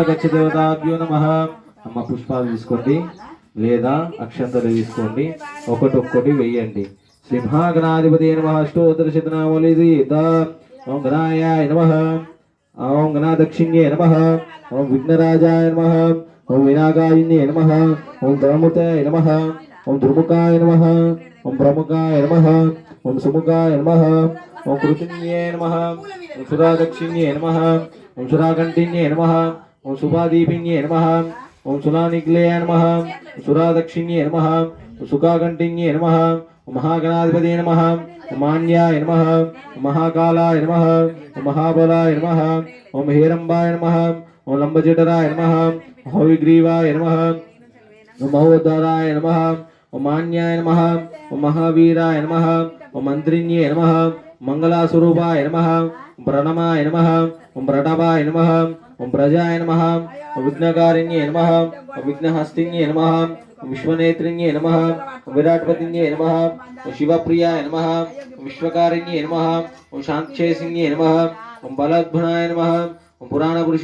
దేవతాభ్యో నమ. అమ్మ పుష్పాలు తీసుకోండి. లేదా అక్షంతలు తీసుకోండి. ఒకటి ఒక్కటి వెయ్యండి సింహాగణాధిపతి నమ. అష్టోత్తర శతనామలిది ఓం గణాయాయ నమ. ఓం గణాదక్షిణ్యే నమ. ఓం విఘ్నరాజాయ నమ. ఓం వినాగాయిన్యే నమ. ఓం ధర్మృతాయ నమ. ఓం దుర్ముఖాయ నమ. ఓం ప్రముఖాయ నమ. ఓం సుముఖాయ నమ. ఓం కృతిన్యే నమ. ఓం సురాదక్షిణ్యే నమ. ఓం సురాకంఠిన్యే నమ. ओम सुभादीपिन्ये नमः। ओम सुनानिग्लेय नमः। सुरादक्षिण्ये नमः। सुखाघण्टिन्ये नमः। महागणाधिपते नमः। मान्याय नमः। महाकालाय नमः। महाबलाय नमः। ओम हेरम्बाय नमः। ओम लम्बजटराय नमः। हविग्रीवाय नमः। ओम महोदराय नमः। ओम मान्याय नमः। ओम महावीराय नमः। ओम मन्त्रिण्ये नमः। मङ्गलास्वरूपाय नमः। प्रणमाय नमः। ओम प्रणवाय नमः। ओम प्रजाय नम। विघ्नकारिण्ये नम। विघ्नहस्तिन्ये नम। विश्वनेत्रिण्ये नम। विराटपतिन्ये नम। शिवप्रियाय नम। विश्वकारिण्ये नमः। ओं शांक्षे सिंह नम। ओं बलद्भुनाय नम। ओं पुराणपुरुष